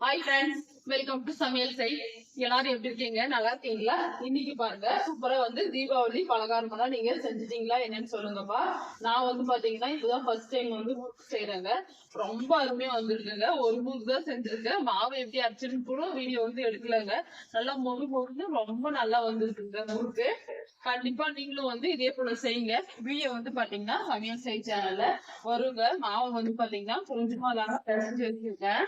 Hi friends welcome to சமையல் side எல்லாரும் எப்படி இருக்கீங்க? நல்லா இருக்கீங்களா? இன்னைக்கு பாருங்க சூப்பரா வந்து தீபாவளி பலகாரம் எல்லாம் நீங்க செஞ்சுட்டீங்களா என்னன்னு சொல்லுங்கப்பா. நான் வந்து பாத்தீங்கன்னா இதுதான் ஃபர்ஸ்ட் டைம் வந்து முறுக்கு செய்யறேங்க ரொம்ப அருமையா வந்திருக்குங்க. ஒரு முறுக்கு தான் செஞ்சிருக்கேன். மாவு எப்படி அரைச்சிருந்து கூட வீடியோ வந்து எடுக்கலங்க. நல்லா மொறு மொறுன்னு ரொம்ப நல்லா வந்திருக்குங்க முறுக்கு கண்டிப்பா நீங்களும் வந்து இதே போல செய்யுங்க. வீடியோ வந்து பாத்தீங்கன்னா சமையல் செய் சேனல்ல வருங்க. மாவு வந்து பாத்தீங்கன்னா கொஞ்சமா தாங்க பிசைஞ்சு வச்சிருக்கேன்.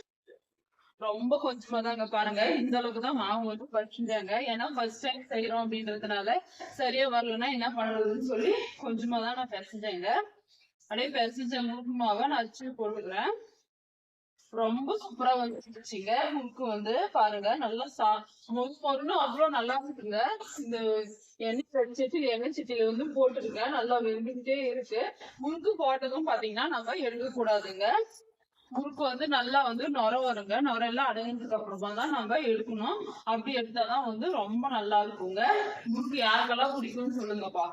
ரொம்ப கொஞ்சமா தாங்க பாருங்க. இந்த அளவுக்கு தான் மாவு வந்து பறிச்சுட்டாங்க ஏன்னா ஃபர்ஸ்ட் டைம் செய்யறோம் அப்படின்றதுனால சரியா வரலன்னா என்ன பண்றதுன்னு சொல்லி கொஞ்சமா தான் நான் பிசைஞ்சேங்க அப்படியே பிசைஞ்ச முறுக்கு மாவை நான் அச்சு போட்டுக்கிறேன். ரொம்ப சூப்பரா வந்துச்சுங்க முறுக்கு வந்து பாருங்க நல்லா சா மொறு மொறுன்னு அவ்வளவு நல்லா இருக்குங்க. இந்த எண்ணெய் சட்டி எண்ணெய் சட்டியில வந்து போட்டிருக்கேன். நல்லா வெந்துகிட்டே இருக்கு. முறுக்கு போட்டதும் பாத்தீங்கன்னா நம்ம எடுக்க கூடாதுங்க முறுக்கு வந்து நல்லா வந்து நுர வருங்க. நுர எல்லாம் அடைஞ்சதுக்கு அப்புறமா தான் நம்ம எடுக்கணும். அப்படி எடுத்தாதான் வந்து ரொம்ப நல்லா இருக்குங்க. முறுக்கு யாருக்கெல்லாம் பிடிக்கும்னு சொல்லுங்கப்பா.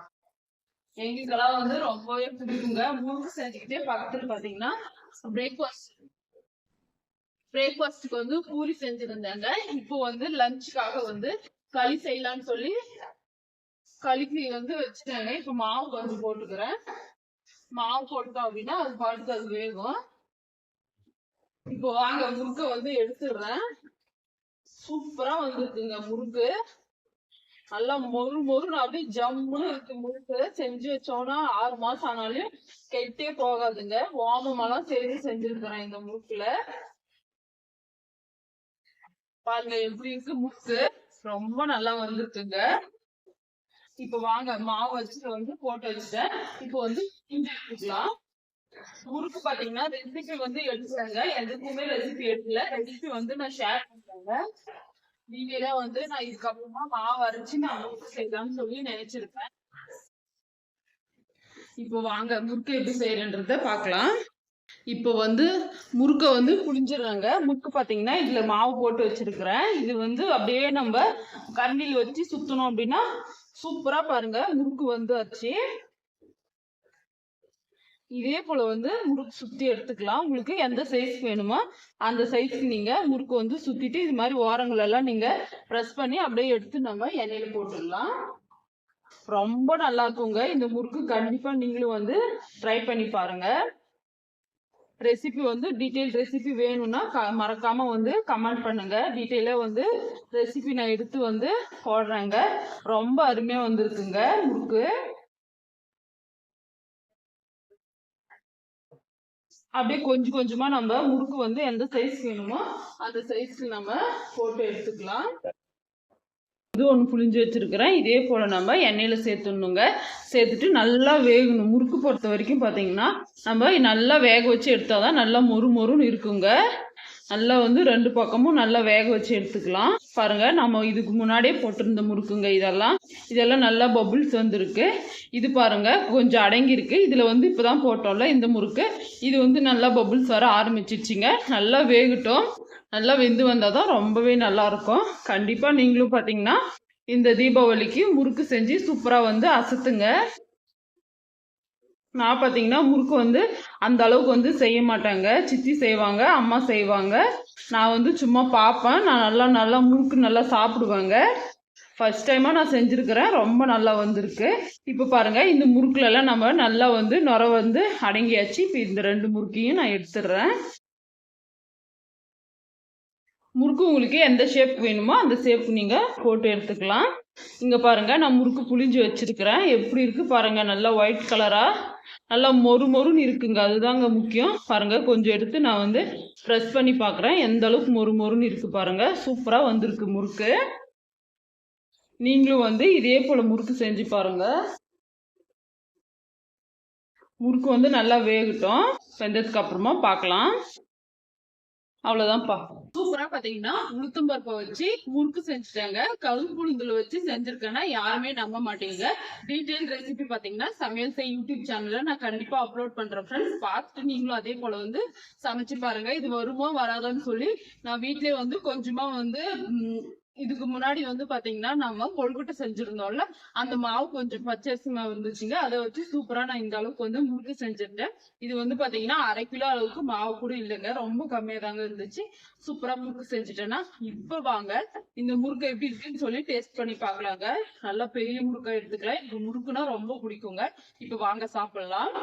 எங்களுக்கெல்லாம் வந்து ரொம்பவே பிடிக்குங்க. முறுக்கு செஞ்சுக்கிட்டே பக்கத்துல பாத்தீங்கன்னா பிரேக்ஃபாஸ்ட் பிரேக்ஃபாஸ்ட்டுக்கு வந்து பூரி செஞ்சிருந்தாங்க. இப்போ வந்து லஞ்சுக்காக வந்து களி செய்யலாம்னு சொல்லி களிக்கு வந்து வச்சுட்டாங்க. இப்போ மாவு கொஞ்சம் போட்டுக்கிறேன். மாவு போட்டோம் அப்படின்னா அது பாட்டுக்கு அது வேகும். இப்போ வாங்க முறுக்க வந்து எடுத்துடுறேன். சூப்பரா வந்திருக்குங்க முறுக்கு. நல்லா மொறு மொறுன்னு அப்படியே ஜம்முன்னு இருக்கு முறுக்கு. செஞ்சு வச்சோம்னா ஆறு மாசம் ஆனாலும் கெட்டே போகாதுங்க. ஓமமெல்லாம் சேர்ந்து செஞ்சிருக்கிறேன் இந்த முறுக்குல. பாருங்க எப்படி இருக்கு முறுக்கு. ரொம்ப நல்லா வந்திருக்குங்க. இப்ப வாங்க மாவு வச்சுட்டு வந்து போட்டு வச்சுட்டேன். இப்போ வந்து இஞ்சி எடுத்துக்கலாம் முறுக்கு பாத்தீங்கன்னா ரெசிபி வந்து எடுத்தாங்க எதுக்குமே ரெசிபி எடுக்கல. ரெசிபி வந்து நான் ஷேர் பண்றேங்க. நீங்களே வந்து நான் இதுக்கப்புறமா மாவு அரைச்சு நான் முறுக்கு செய்யலாம்னு சொல்லி நினைச்சிருப்பேன். இப்போ வாங்க முறுக்கு எப்படி செய்யறன்றத பார்க்கலாம். இப்போ வந்து முறுக்கை வந்து புளிஞ்சிடுறாங்க முறுக்கு பார்த்தீங்கன்னா இதுல மாவு போட்டு வச்சிருக்கிறேன். இது வந்து அப்படியே நம்ம கரண்டியில் வச்சு சுற்றணும் அப்படின்னா சூப்பரா பாருங்க முறுக்கு வந்து வச்சு இதே போல வந்து முறுக்கு சுத்தி எடுத்துக்கலாம். உங்களுக்கு எந்த சைஸ் வேணுமோ அந்த சைஸ்க்கு நீங்க முறுக்கு வந்து சுத்திட்டு இது மாதிரி ஓரங்கள் எல்லாம் நீங்க ப்ரெஸ் பண்ணி அப்படியே எடுத்து நம்ம எண்ணெயில போட்டுடலாம். ரொம்ப நல்லா இருக்குங்க. இந்த முறுக்கு கண்டிப்பா நீங்களும் வந்து ட்ரை பண்ணி பாருங்க. ரெசிபி வந்து டீட்டெயில் ரெசிபி வேணும்னா க- மறக்காம வந்து கமெண்ட் பண்ணுங்க. டீட்டெயிலாக வந்து ரெசிபி நான் எடுத்து வந்து போடுறேங்க. ரொம்ப அருமையா வந்திருக்குங்க முறுக்கு. அப்படியே கொஞ்சம் கொஞ்சமா நம்ம முறுக்கு வந்து எந்த சைஸ் வேணுமோ அந்த சைஸ்க்கு நம்ம போட்டு எடுத்துக்கலாம். இது ஒன்று புளிஞ்சு வச்சிருக்கிறேன். இதே போல் நம்ம எண்ணெயில் சேர்த்துடணுங்க. சேர்த்துட்டு நல்லா வேகணும். முறுக்கு பொறுத்த வரைக்கும் பார்த்தீங்கன்னா நம்ம நல்லா வேக வச்சு எடுத்தால் தான் நல்லா மொறு மொறுன்னு இருக்குங்க. நல்லா வந்து ரெண்டு பக்கமும் நல்லா வேக வச்சு எடுத்துக்கலாம். பாருங்க நம்ம இதுக்கு முன்னாடியே போட்டிருந்த முறுக்குங்க இதெல்லாம். இதெல்லாம் நல்லா பபுள்ஸ் வந்திருக்கு. இது பாருங்க கொஞ்சம் அடங்கியிருக்கு. இதில் வந்து இப்போ தான் போட்டோம்ல இந்த முறுக்கு. இது வந்து நல்லா பபுள்ஸ் வர ஆரம்பிச்சிருச்சுங்க. நல்லா வேகட்டும். நல்லா வெந்து வந்தால் தான் ரொம்பவே நல்லா இருக்கும் கண்டிப்பாக நீங்களும் பார்த்தீங்கன்னா இந்த தீபாவளிக்கு முறுக்கு செஞ்சு சூப்பராக வந்து அசத்துங்க. நான் பார்த்தீங்கன்னா முறுக்கு வந்து அந்த அளவுக்கு வந்து செய்ய மாட்டாங்க. சித்தி செய்வாங்க அம்மா செய்வாங்க. நான் வந்து சும்மா பார்ப்பேன் நான் நல்லா நல்லா முறுக்கு நல்லா சாப்பிடுவாங்க. ஃபஸ்ட் டைமாக நான் செஞ்சுருக்கிறேன். ரொம்ப நல்லா வந்திருக்கு. இப்போ பாருங்கள் இந்த முறுக்குலலாம் நம்ம நல்லா வந்து நுர வந்து அடங்கியாச்சு. இப்போ இந்த ரெண்டு முறுக்கையும் நான் எடுத்துடுறேன். முறுக்கு உங்களுக்கு எந்த ஷேப் வேணுமோ அந்த ஷேப் நீங்கள் போட்டு எடுத்துக்கலாம். இங்கே பாருங்க நான் முறுக்கு புளிஞ்சு வச்சிருக்கிறேன். எப்படி இருக்கு பாருங்கள் நல்லா ஒயிட் கலராக நல்லா மொறு மொறுன்னு இருக்குங்க அதுதாங்க முக்கியம். பாருங்கள் கொஞ்சம் எடுத்து நான் வந்து ப்ரெஸ் பண்ணி பார்க்குறேன் எந்த அளவுக்கு மொறு மொறுன்னு இருக்குது பாருங்கள் சூப்பராக வந்திருக்கு முறுக்கு. நீங்களும் வந்து இதே போல் முறுக்கு செஞ்சு பாருங்க. முறுக்கு வந்து நல்லா வேகட்டும். வெந்ததுக்கு அப்புறமா பார்க்கலாம் அவ்வளவுதான்ப்பா. சூப்பரா பாத்தீங்கன்னா உளுத்தம் பருப்பை வச்சு முறுக்கு செஞ்சுட்டாங்க. கருப்பு உளுந்துல வச்சு செஞ்சிருக்கேன்னா யாருமே நம்ப மாட்டீங்க. டீடைல் ரெசிபி பாத்தீங்கன்னா சமையல் செய் யூடியூப் சேனல்ல நான் கண்டிப்பா அப்லோட் பண்றேன் ஃப்ரெண்ட்ஸ் பார்த்துட்டு நீங்களும் அதே போல வந்து சமைச்சு பாருங்க. இது வருமோ வராதோன்னு சொல்லி நான் வீட்லயே வந்து கொஞ்சமா வந்து இதுக்கு முன்னாடி வந்து பாத்தீங்கன்னா நம்ம கொழுக்கட்டை செஞ்சிருந்தோம்ல அந்த மாவு கொஞ்சம் பச்சரிசி மாவு இருந்துச்சுங்க. அதை வச்சு சூப்பரா நான் இந்த அளவுக்கு வந்து முறுக்கு செஞ்சிருந்தேன். இது வந்து பாத்தீங்கன்னா அரை கிலோ அளவுக்கு மாவு கூட இல்லைங்க. ரொம்ப கம்மியா தாங்க இருந்துச்சு. சூப்பரா முறுக்கு செஞ்சுட்டேன்னா இப்ப வாங்க இந்த முறுக்கு எப்படி இருக்குன்னு சொல்லி டேஸ்ட் பண்ணி பார்க்கலாங்க. நல்லா பெரிய முறுக்கா எடுத்துக்கலாம். இந்த முறுக்குனா ரொம்ப பிடிக்குங்க. இப்ப வாங்க சாப்பிடலாம்.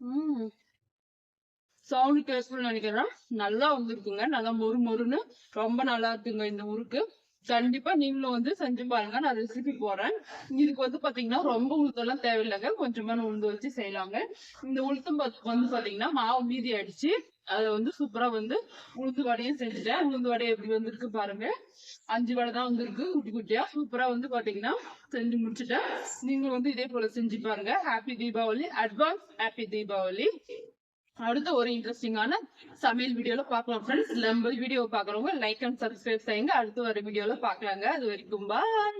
உம் சவுண்ட் கேட்கணும்னு நினைக்கிறேன். நல்லா வந்திருக்குங்க. நல்லா மொறு மொறுன்னு. ரொம்ப நல்லா இருக்குங்க இந்த முறுக்கு கண்டிப்பா நீங்களும் வந்து செஞ்சு பாருங்க. நான் ரெசிபி போடுறேன். இதுக்கு வந்து பாத்தீங்கன்னா ரொம்ப உளுத்தெல்லாம் தேவையில்லைங்க. கொஞ்சமான உளுந்து வச்சு செய்யலாங்க. இந்த உளுத்தம் வந்து பாத்தீங்கன்னா மாவு மீதி அடிச்சு அதை வந்து சூப்பரா வந்து உளுந்து வடையும் செஞ்சுட்டேன். உளுந்து வடை எப்படி வந்திருக்கு பாருங்க. அஞ்சு வடை தான் வந்திருக்கு. குட்டி குட்டியா சூப்பரா வந்து பாத்தீங்கன்னா செஞ்சு முடிச்சுட்டேன். நீங்களும் வந்து இதே போல செஞ்சு பாருங்க. Happy Deepavali advance happy Deepavali அடுத்த ஒரு இன்ட்ரெஸ்டிங்கான சமையல் வீடியோல பார்க்கலாம் ஃப்ரெண்ட்ஸ் நம்ம வீடியோ பாக்குறவங்க லைக் அண்ட் சப்ஸ்கிரைப் செய்யுங்க. அடுத்து வர வீடியோல பாக்கலாங்க அது வரைக்கும் பாய்